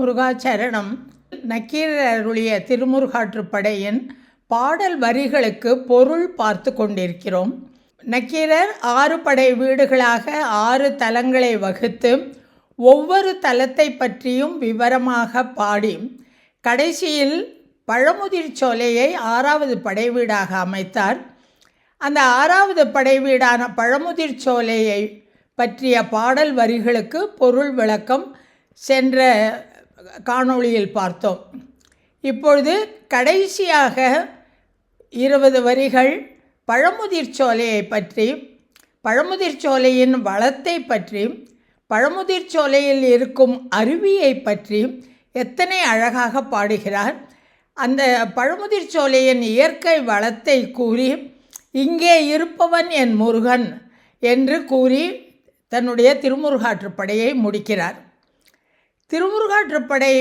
முருகாச்சரணம். நக்கீரருளிய அருளிய திருமுருகாற்றுப்படையின் பாடல் வரிகளுக்கு பொருள் பார்த்து கொண்டிருக்கிறோம். நக்கீரர் ஆறு படை வீடுகளாக ஆறு தலங்களை வகுத்து ஒவ்வொரு தலத்தை பற்றியும் விவரமாக பாடி கடைசியில் பழமுதிர் சோலையை ஆறாவது படை வீடாக அமைத்தார். அந்த ஆறாவது படை வீடான பழமுதிர் சோலையை பற்றிய பாடல் வரிகளுக்கு பொருள் விளக்கம் சென்ற காணொளியில் பார்த்தோம். இப்பொழுது கடைசியாக இருபது வரிகள் பழமுதிர் சோலையை பற்றி பழமுதிர் சோலையின் வளத்தை பற்றி பழமுதிர் சோலையில் இருக்கும் அருவியை பற்றி எத்தனை அழகாக பாடுகிறார். அந்த பழமுதிர் சோலையின் இயற்கை வளத்தை கூறி இங்கே இருப்பவன் என் முருகன் என்று கூறி தன்னுடைய திருமுருகாற்றுப்படையை முடிக்கிறார். திருமுருகாற்றுப்படை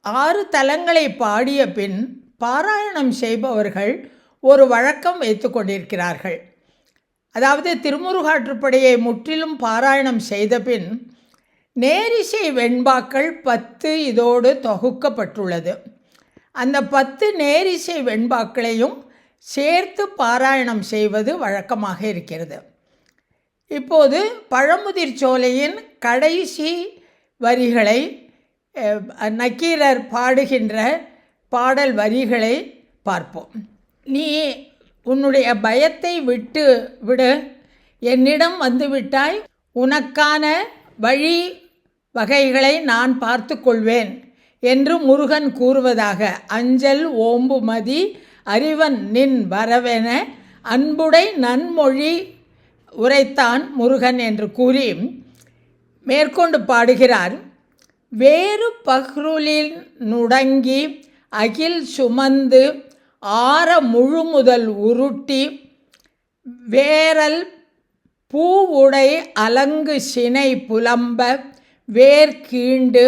ஆறு தலங்களை பாடிய பின் பாராயணம் செய்பவர்கள் ஒரு வழக்கம் வைத்து கொண்டிருக்கிறார்கள். அதாவது திருமுருகாற்றுப்படையை முற்றிலும் பாராயணம் செய்த பின் நேரிசை வெண்பாக்கள் பத்து இதோடு தொகுக்கப்பட்டுள்ளது. அந்த பத்து நேரிசை வெண்பாக்களையும் சேர்த்து பாராயணம் செய்வது வழக்கமாக இருக்கிறது. இப்போது பழமுதிர் சோலையின் கடைசி வரிகளை நக்கீரர் பாடுகின்ற பாடல் வரிகளை பார்ப்போம். நீ உன்னுடைய பயத்தை விட்டு விடு. என்னிடம் வந்துவிட்டாய். உனக்கான வழி வகைகளை நான் பார்த்து கொள்வேன் என்று முருகன் கூறுவதாக அஞ்சல் ஓம்புமதி அறிவன் நின் வரவென அன்புடை நன்மொழி உரைத்தான் முருகன் என்று கூறி மேற்கொண்டு பாடுகிறார். வேறு பஹ்ருலில் நுடங்கி அகில் சுமந்து ஆற முழுமுதல் உருட்டி வேரல் பூவுடை அலங்கு சினை புலம்ப வேர் கீண்டு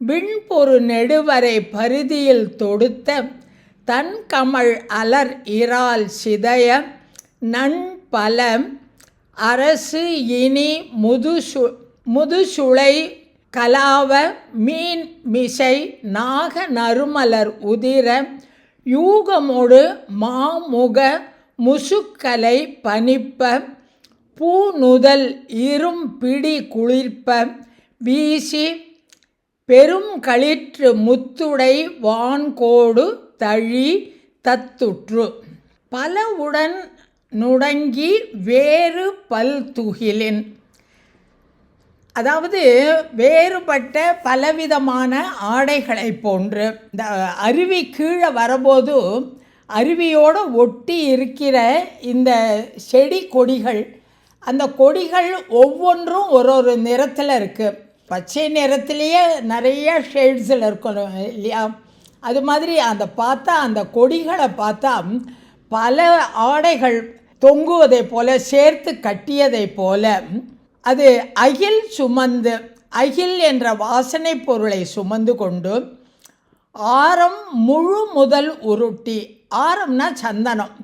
விண்பொரு நெடுவரை பருதியில் தொடுத்த தன்கமழ் அலர் இறால் சிதய நண்பல அரசு இனி முதுசு முதுசுளை கலாவ மீன் மிசை நாக நறுமலர் உதிர யூகமொடு மாமுக முசுக்கலை பனிப்ப பூநுதல் இரும் பிடி குளிர்ப்ப வீசி பெரும் களிற்று முத்துடை வான்கோடு தழி தத்துற்று. பலவுடன் நுடங்கி வேறு பல் துகிலின் அதாவது வேறுபட்ட பலவிதமான ஆடைகளை போன்று இந்த அருவி கீழே வரபோது அருவியோடு ஒட்டி இருக்கிற இந்த செடி கொடிகள் அந்த கொடிகள் ஒவ்வொன்றும் ஒரு ஒரு நிறத்தில் இருக்குது பச்சை நிறத்துலேயே நிறைய ஷேட்ஸில் இருக்கணும் இல்லையா? அது மாதிரி அந்த பார்த்தா அந்த கொடிகளை பார்த்தா பல ஆடைகள் தொங்குவதை போல சேர்த்து கட்டியதை போல அது அகில் சுமந்து அகில் என்ற வாசனை பொருளை சுமந்து கொண்டு ஆரம் முழு முதல் உருட்டி ஆரம்னா சந்தனம்.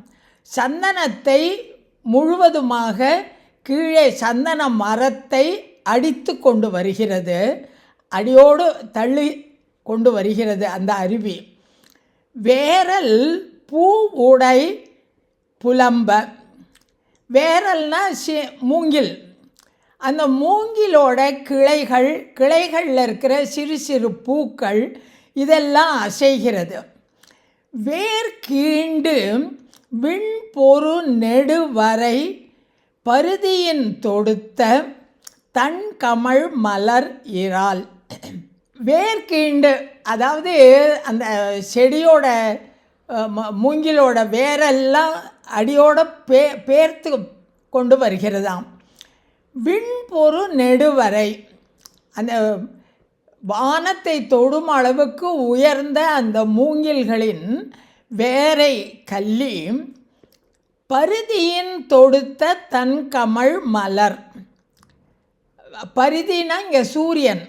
சந்தனத்தை முழுவதுமாக கீழே சந்தன மரத்தை அடித்து கொண்டு வருகிறது. அடியோடு தள்ளி கொண்டு வருகிறது அந்த அருவி. வேரல் பூ உடை புலம்ப வேரல்னா சி மூங்கில். அந்த மூங்கிலோட கிளைகள் கிளைகளில் இருக்கிற சிறு சிறு பூக்கள் இதெல்லாம் அசைகிறது. வேர் கீண்டு விண்பொரு நெடுவரை பருதியின் தொடுத்த தன் கமழ் மலர் இறால். வேர்கீண்டு அதாவது அந்த செடியோட மூங்கிலோட வேரெல்லாம் அடியோட பே பேர்த்து கொண்டு வருகிறதாம். விண்பொரு நெடுவரை. அந்த வானத்தை தொடும் அளவுக்கு உயர்ந்த அந்த மூங்கில்களின் வேரை கல்லி பருதியின் தொடுத்த தன் கமழ் மலர். பருதினா இங்கே சூரியன்.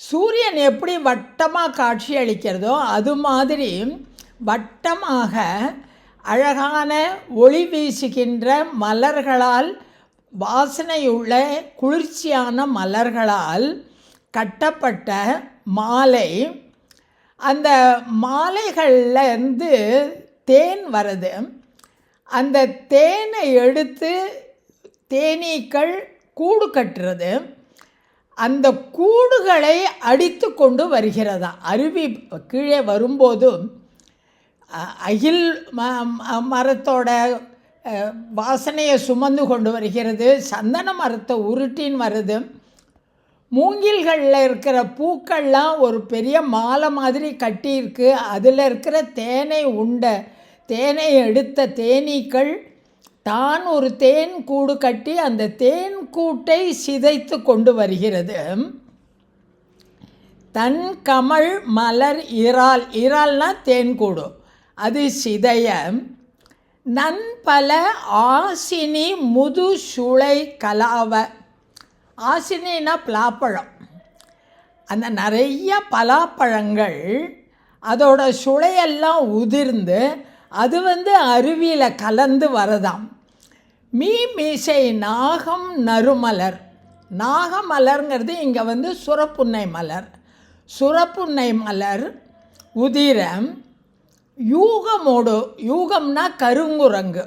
சூரியன் எப்படி வட்டமாக காட்சி அளிக்கிறதோ அது மாதிரி வட்டமாக அழகான ஒளி வீசுகின்ற மலர்களால் வாசனையுள்ள குளிர்ச்சியான மலர்களால் கட்டப்பட்ட மாலை. அந்த மாலைகள்லேருந்து தேன் வருது. அந்த தேனை எடுத்து தேனீக்கள் கூடு கட்டுறது. அந்த கூடுகளை அடித்து கொண்டு வருகிறதா? அருவி கீழே வரும்போது அ- அகில் ம மரத்தோட வாசனையை சுமந்து கொண்டு வருகிறது. சந்தன மரத்தை உருட்டின்னு வருது. மூங்கில்களில் இருக்கிற பூக்கள்லாம் ஒரு பெரிய மாலை மாதிரி கட்டியிருக்கு. அதில் இருக்கிற தேனை உண்ட தேனை எடுத்த தேனீக்கள் தான் ஒரு தேன் கூடு கட்டி அந்த தேன் கூட்டை சிதைத்து கொண்டு வருகிறது. தன் கமழ் மலர் இறால் இறால்னா தேன்கூடு அது சிதைய நன்பல ஆசினி முது சுளை கலாவ. ஆசினின்னா பலாப்பழம். அந்த நிறைய பலாப்பழங்கள் அதோட சுளையெல்லாம் உதிர்ந்து அது வந்து அருவியில் கலந்து வரதாம். மீ மீசை நாகம் நறுமலர். நாகமலர்ங்கிறது இங்கே வந்து சுரப்புன்னை மலர். சுரப்புன்னை மலர் உதிரம் யூகமோடு யூகம்னா கருங்குரங்கு.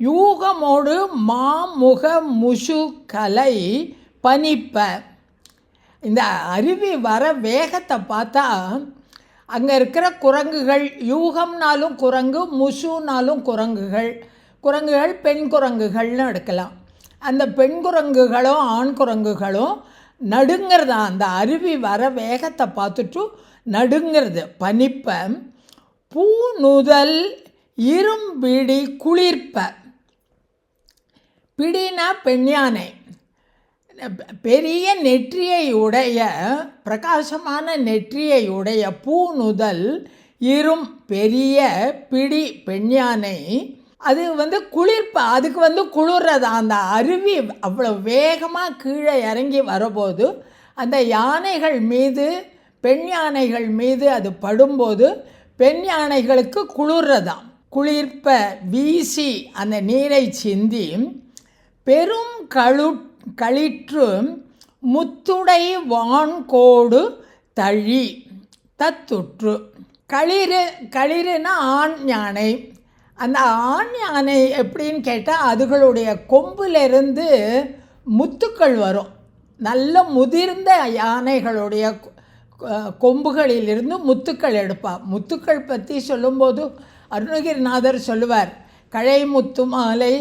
யூகமோடு மாமுக முஷு கலை பனிப்ப. இந்த அருவி வர வேகத்தை பார்த்தா அங்கே இருக்கிற குரங்குகள் யூகம்னாலும் குரங்கு முஷுனாலும் குரங்குகள். குரங்குகள் பெண் குரங்குகள்னு எடுக்கலாம். அந்த பெண் குரங்குகளும் ஆண் குரங்குகளும் நடுங்கிறதா? அந்த அருவி வர வேகத்தை பார்த்துட்டு நடுங்கிறது பனிப்பை. பூநுதல் இரும்பிடி குளிர்ப்ப. பிடினா பெண்யானை. பெரிய நெற்றியை உடைய பிரகாசமான நெற்றியை உடைய பூநுதல் இரும் பெரிய பிடி பெண்யானை. அது வந்து குளிர்ப்ப அதுக்கு வந்து குளிர்றது? அந்த அருவி அவ்வளோ வேகமாக கீழே இறங்கி வரபோது அந்த யானைகள் மீது பெண் யானைகள் மீது அது படும்போது பெண் யானைகளுக்கு குளிர்றதாம். குளிர்ப்ப வீசி அந்த நீரை சிந்தி பெரும் கழு களிற்று முத்துடை வான்கோடு தழி தத்துற்று. களிறு களிறுனா ஆண் யானை. அந்த ஆண் யானை எப்படின்னு கேட்டால் அதுகளுடைய கொம்பிலிருந்து முத்துக்கள் வரும். நல்ல முதிர்ந்த யானைகளுடைய கொம்புகளிலிருந்து முத்துக்கள் எடுப்பாள் முத்துக்கள் பற்றி சொல்லும்போது அருணகிரிநாதர் சொல்லுவார் கழை முத்து மாலை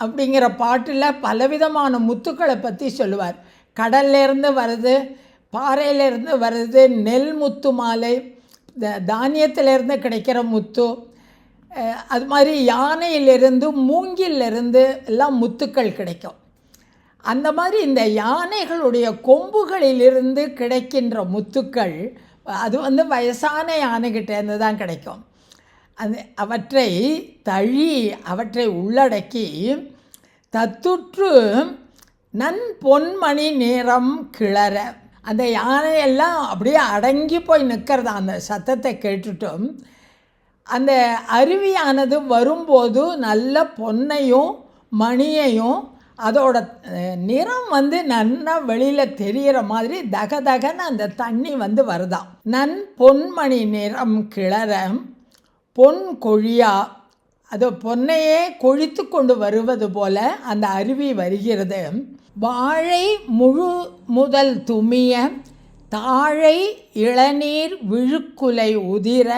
அப்படிங்கிற பாட்டில் பலவிதமான முத்துக்களை பற்றி சொல்லுவார். கடல்லேருந்து வருது பாறையிலேருந்து வருது நெல் முத்து மாலை த- தானியத்திலேருந்து கிடைக்கிற முத்து அது மாதிரி யானையிலிருந்து மூங்கிலிருந்து எல்லாம் முத்துக்கள் கிடைக்கும். அந்த மாதிரி இந்த யானைகளுடைய கொம்புகளிலிருந்து கிடைக்கின்ற முத்துக்கள் அது வந்து வயசான யானைகிட்டேருந்து தான் கிடைக்கும். அது அவற்றை தழி அவற்றை உள்ளடக்கி தத்துற்று நன் பொன்மணி நேரம் கிளற. அந்த யானையெல்லாம் அப்படியே அடங்கி போய் நிற்கிறது அந்த சத்தத்தை கேட்டுட்டும் அந்த அருவியானது வரும்போது நல்ல பொன்னையும் மணியையும் அதோட நிறம் வந்து நன்னா வெளியில் தெரிகிற மாதிரி தக தகன்னு அந்த தண்ணி வந்து வருதாம் நன் பொன்மணி நிறம் கிளற பொன் கொழியா அது பொன்னையே கொழித்து கொண்டு வருவது போல அந்த அருவி வருகிறது. வாழை முழு முதல் துமிய தாழை இளநீர் விழுக்குலை உதிர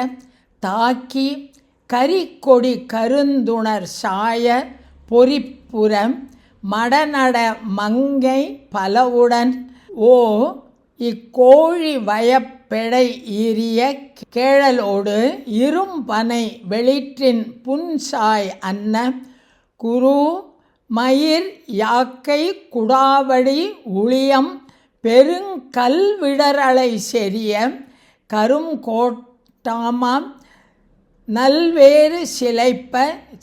தாக்கி கரிக்கொடி கருந்துணர் சாய பொறிப்புறம் மடநட மங்கை பலவுடன் ஓ இக்கோழி வயப்பெடை ஈரிய கேழலோடு இரும்பனை வெளிற்றின் புன்சாய் அன்ன குரு மயிர் யாக்கை குடாவடி உளியம் பெருங்கல்விடரலை செறிய கருங்கோட்டாமாம் நல்வேறு சிலைப்ப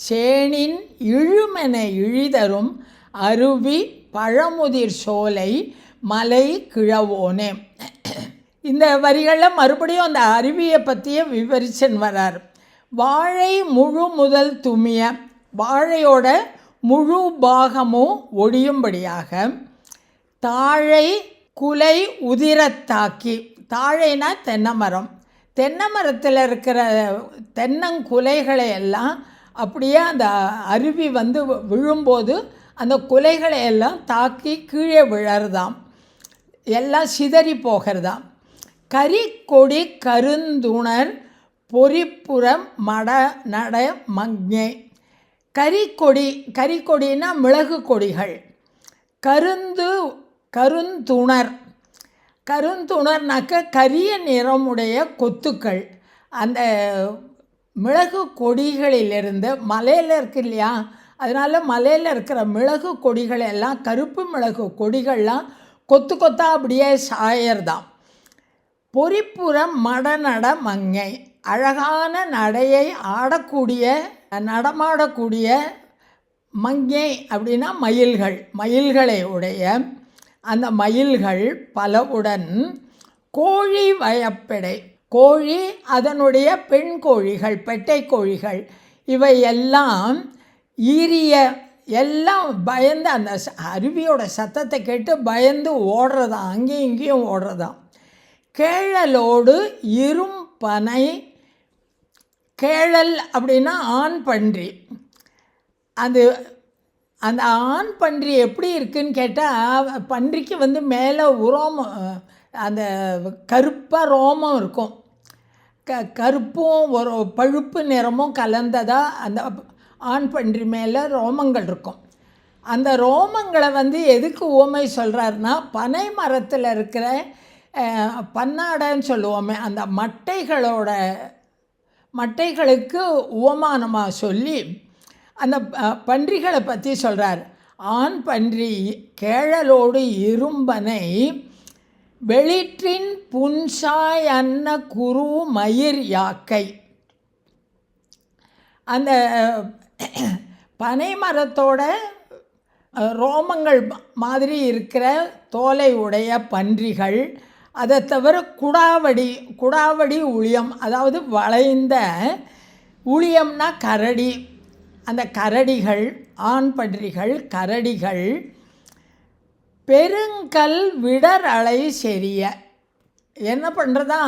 சேனின் இழுமென இழிதரும் அருவி பழமுதிர் சோலை மலை கிழவோனே. இந்த வரிகளில் மறுபடியும் அந்த அருவியை பற்றியே விவரிச்சன் வர்றார் வாழை முழு முதல் துமிய வாழையோட முழு பாகமும் ஒடியும்படியாக தாழை குலை உதிரத்தாக்கி தாழைனா தென்னை மரம் தென்னை மரத்தில் இருக்கிற தென்னங்குலைகளை எல்லாம் அப்படியே அந்த அருவி வந்து விழும்போது அந்த குலைகளை எல்லாம் தாக்கி கீழே விழறதாம். எல்லாம் சிதறி போகிறதாம். கரிக்கொடி கருந்துணர் பொறிப்புறம் மட நட மங்கே. கரிக்கொடி கரிக்கொடின்னா மிளகு கொடிகள். கருந்து கருந்துணர். கருந்துணர்னாக்க கரிய நிறமுடைய கொத்துக்கள். அந்த மிளகு கொடிகளிலிருந்து மலையில் இருக்கு இல்லையா? அதனால் மலையில் இருக்கிற மிளகு கொடிகள் எல்லாம் கருப்பு மிளகு கொடிகள்லாம் கொத்து கொத்தா அப்படியே சாயர்தான் பொறிப்புறம் மடநட மங்கை அழகான நடையை ஆடக்கூடிய நடமாடக்கூடிய மங்கை அப்படின்னா மயில்கள் மயில்களை உடைய அந்த மயில்கள் பலவுடன் கோழி வயப்பெடை கோழி அதனுடைய பெண் கோழிகள் பெட்டை கோழிகள் இவை எல்லாம் ஈரிய எல்லாம் பயந்து அந்த அருவியோட சத்தத்தை கேட்டு பயந்து ஓடுறதாம் அங்கேயும் இங்கேயும் ஓடுறதான். கேழலோடு இரும்பனை கேழல் அப்படின்னா ஆண் பன்றி. அது அந்த ஆண் பன்றி எப்படி இருக்குன்னு கேட்டால் பன்றிக்கு வந்து மேலே உரோமம் அந்த கருப்பாக ரோமம் இருக்கும். க கருப்பும் ஒரு பழுப்பு நிறமும் கலந்ததாக அந்த ஆண் பன்றி மேலே ரோமங்கள் இருக்கும். அந்த ரோமங்களை வந்து எதுக்கு ஓமை சொல்கிறாருன்னா பனை மரத்தில் இருக்கிற பன்னாடைன்னு சொல்லுவோமே அந்த மட்டைகளோட மட்டைகளுக்கு உவமானமாக சொல்லி அந்த பன்றிகளை பற்றி சொல்கிறார் ஆண் பன்றி கேழலோடு இரும்பனை வெளிற்றின் புன்சாய் அன்ன குரு மயிர் யாக்கை. அந்த பனை மரத்தோட ரோமங்கள் மாதிரி இருக்கிற தோலை உடைய பன்றிகள் அதை தவிர குடாவடி குடாவடி உளியம் அதாவது வளைந்த உளியம்னா கரடி அந்த கரடிகள் ஆண் பன்றிகள் கரடிகள் பெருங்கல் விடர் அலை செரிய என்ன பண்ணுறதா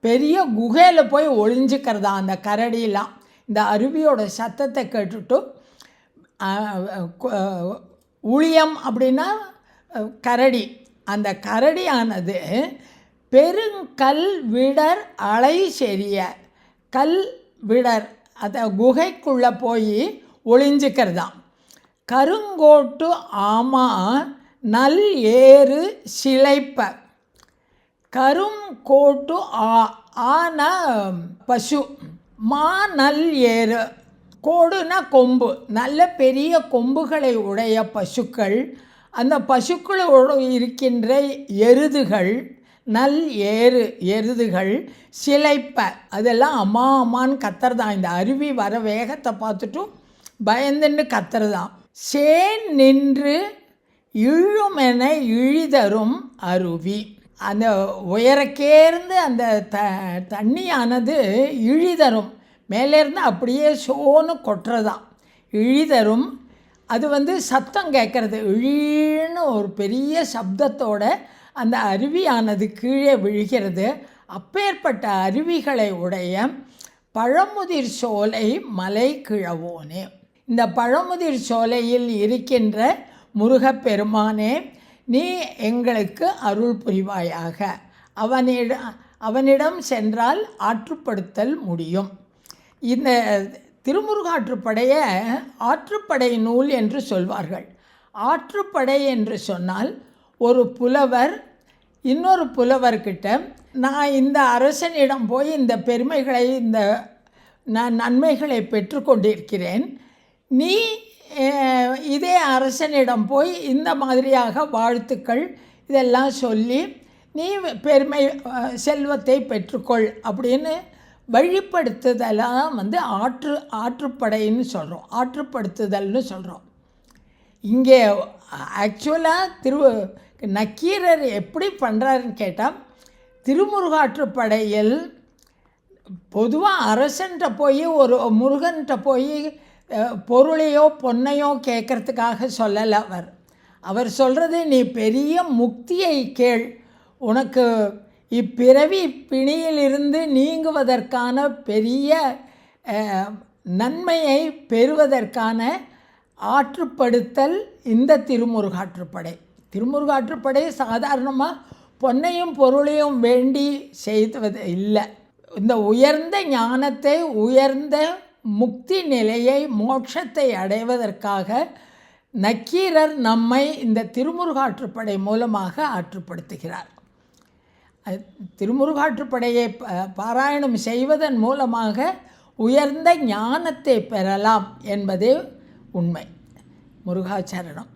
பெரிய குகையில் போய் ஒளிஞ்சுக்கிறதா அந்த கரடிலாம். இந்த அருவியோட சத்தத்தை கேட்டுட்டு ஊழியம் உளியம் அப்படின்னா கரடி. அந்த கரடியானது பெருங்கல் விடர் அலை செரிய கல் விடர் அதை குகைக்குள்ளே போய் ஒளிஞ்சுக்கிறதாம். கருங்கோட்டு ஆமா நல் ஏறு சிலைப்ப. கரும் கோட்டு ஆ ஆன பசு. மா நல் ஏறு. கோடுனா கொம்பு. நல்ல பெரிய கொம்புகளை உடைய பசுக்கள். அந்த பசுக்களோடு இருக்கின்ற எருதுகள். நல் ஏறு எருதுகள். சிலைப்ப. அதெல்லாம் அம்மா அம்மான்னு கத்துறதான் இந்த அருவி வர வேகத்தை பார்த்துட்டும் பயந்துன்னு கத்துறதாம். சேன் நின்று இழுமென இழிதரும் அருவி. அந்த உயரக்கேர்ந்து அந்த த தண்ணியானது இழிதரும். மேலேருந்து அப்படியே சோன்னு கொட்டுறதாம். இழிதரும். அது வந்து சத்தம் கேட்குறது. இழின்னு ஒரு பெரிய சப்தத்தோட அந்த அருவியானது கீழே விழுகிறது. அப்பேற்பட்ட அருவிகளை உடைய பழமுதிர் சோலை மலை கிழவோனே. இந்த பழமுதிர் சோலையில் இருக்கின்ற முருகப்பெருமானே நீ எங்களுக்கு அருள் புரிவாயாக. அவனிட அவனிடம் சென்றால் ஆற்றுப்படுத்தல் முடியும். இந்த திருமுருகாற்றுப்படையை ஆற்றுப்படை நூல் என்று சொல்வார்கள். ஆற்றுப்படை என்று சொன்னால் ஒரு புலவர் இன்னொரு புலவர்கிட்ட நான் இந்த அரசனிடம் போய் இந்த பெருமைகளை இந்த நான் நன்மைகளை பெற்றுக்கொண்டிருக்கிறேன். நீ இதே அரசனிடம் போய் இந்த மாதிரியாக வாழ்த்துக்கள் இதெல்லாம் சொல்லி நீ பெருமை செல்வத்தை பெற்றுக்கொள் அப்படின்னு வழிப்படுத்துதலாம் வந்து ஆற்று ஆற்றுப்படைன்னு சொல்கிறோம் ஆற்றுப்படுத்துதல்னு சொல்கிறோம் இங்கே ஆக்சுவலாக திரு நக்கீரர் எப்படி பண்ணுறாருன்னு கேட்டால் திருமுருகாற்றுப்படையில் பொதுவாக அரசன்கிட்ட போய் ஒரு முருகன்கிட்ட போய் பொருளையோ பொன்னையோ கேட்கறதுக்காக சொல்லலை அவர். அவர் சொல்கிறது நீ பெரிய முக்தியை கேள். உனக்கு இப்பிறவி பிணியிலிருந்து நீங்குவதற்கான பெரிய நன்மையை பெறுவதற்கான ஆற்றுப்படுத்தல் இந்த திருமுருகாற்றுப்படை. திருமுருகாற்றுப்படை சாதாரணமாக பொன்னையும் பொருளையும் வேண்டி செய்வது இல்லை. இந்த உயர்ந்த ஞானத்தை உயர்ந்த முக்தி நிலையை மோட்சத்தை அடைவதற்காக நக்கீரர் நம்மை இந்த திருமுருகாற்றுப்படை மூலமாக ஆற்றுப்படுத்துகிறார். அது திருமுருகாற்றுப்படையை ப- பாராயணம் செய்வதன் மூலமாக உயர்ந்த ஞானத்தை பெறலாம் என்பதே உண்மை. முருகாச்சரணம்.